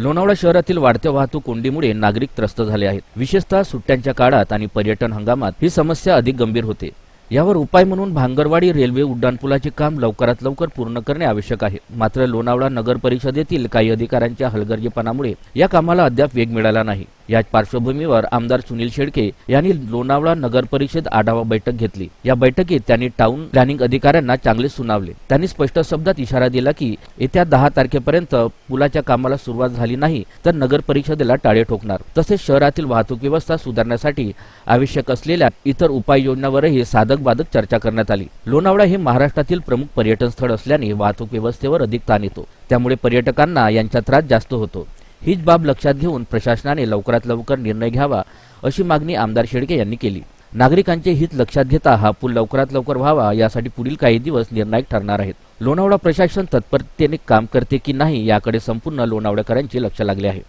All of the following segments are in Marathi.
लोणावळा शहरातील वाढत्या वाहतूक कोंडीमुळे नागरिक त्रस्त झाले आहेत. विशेषतः सुट्ट्यांच्या काळात आणि पर्यटन हंगामात ही समस्या अधिक गंभीर होते. यावर उपाय म्हणून भांगरवाडी रेल्वे उड्डाणपुलाचे काम लवकरात लवकर पूर्ण करणे आवश्यक आहे. मात्र लोणावळा नगर परिषदेतील काही अधिकाऱ्यांच्या हलगर्जीपणामुळे या कामाला अद्याप वेग मिळाला नाही. या पार्श्वभूमीवर आमदार सुनील शेडके यांनी लोणावळा नगर परिषद आढावा बैठक घेतली. या बैठकीत त्यांनी टाउन प्लॅनिंग अधिकाऱ्यांना चांगले सुनावले. त्यांनी स्पष्ट शब्दात इशारा दिला की येत्या दहा तारखेपर्यंत पुलाच्या कामाला सुरुवात झाली नाही तर नगर परिषदेला टाळे ठोकणार. तसेच शहरातील वाहतूक व्यवस्था सुधारण्यासाठी आवश्यक असलेल्या इतर उपाययोजनांवरही साधक बाधक चर्चा करण्यात आली. लोणावळा हे महाराष्ट्रातील प्रमुख पर्यटन स्थळ असल्याने वाहतूक व्यवस्थेवर अधिक ताण येतो. त्यामुळे पर्यटकांना यांचा त्रास जास्त होतो. हीच बाब लक्षात घेऊन प्रशासनाने लवकरात लवकर निर्णय घ्यावा अशी मागणी आमदार शेडके यांनी केली. नागरिकांचे हित लक्षात घेता हा पूल लवकरात लवकर व्हावा यासाठी पुढील काही दिवस निर्णायक ठरणार आहेत. लोणावळा प्रशासन तत्परतेने काम करते की नाही याकडे संपूर्ण लोणावळ्याकरांचे लक्ष लागले आहे.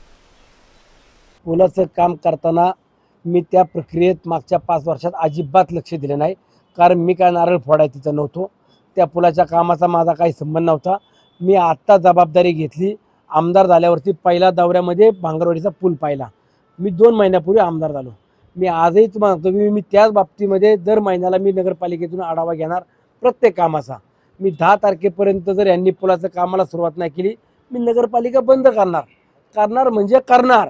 पुलाचं काम करताना मी त्या प्रक्रियेत मागच्या पाच वर्षात अजिबात लक्ष दिले नाही. कारण मी काय नारळ फोडाय तिथं नव्हतो. त्या पुलाच्या कामाचा माझा काही संबंध नव्हता. मी आत्ता जबाबदारी घेतली. आमदार झाल्यावरती पहिल्या दौऱ्यामध्ये म्हणजे भांगरवाडीचा पूल पाहिला. मी दोन महिन्यापूर्वी आमदार झालो. मी आजही तुम्हाला सांगतो की मी त्याच बाबतीमध्ये दर महिन्याला मी नगरपालिकेतून आढावा घेणार प्रत्येक कामाचा. मी दहा तारखेपर्यंत जर यांनी पुलाचं कामाला सुरुवात नाही केली मी नगरपालिका बंद करणार. करणार म्हणजे करणार.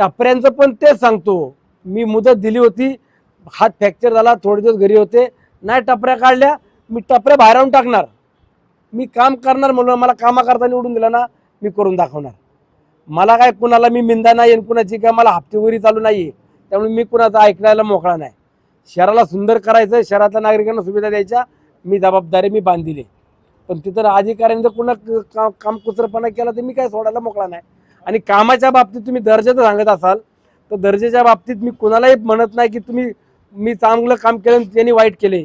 टपऱ्यांचं पण तेच सांगतो. मी मुदत दिली होती हात फ्रॅक्चर झाला थोडे दिवस घरी होते नाही टपऱ्या काढल्या मी टपऱ्या बाहेर आणून टाकणार. मी काम करणार म्हणून मला कामाकरता निवडून दिला ना मी करून दाखवणार. मला काय कुणाला मी मिंदा नाही आणि कुणाची काय मला हप्तेवरी चालू नाही आहे त्यामुळे मी कुणाचा ऐकण्याला मोकळा नाही. शहराला सुंदर करायचं शहरातल्या नागरिकांना सुविधा द्यायच्या मी जबाबदारी मी बांधिली पण तिथं अधिकाऱ्यांनी जर कुणा का- काम कुचरपणा केला तर मी काय सोडायला मोकळा नाही. आणि कामाच्या बाबतीत तुम्ही दर्जाचं सांगत असाल तर दर्जेच्या बाबतीत मी कुणालाही म्हणत नाही की तुम्ही मी चांगलं काम केलं आणि त्यांनी वाईट केले.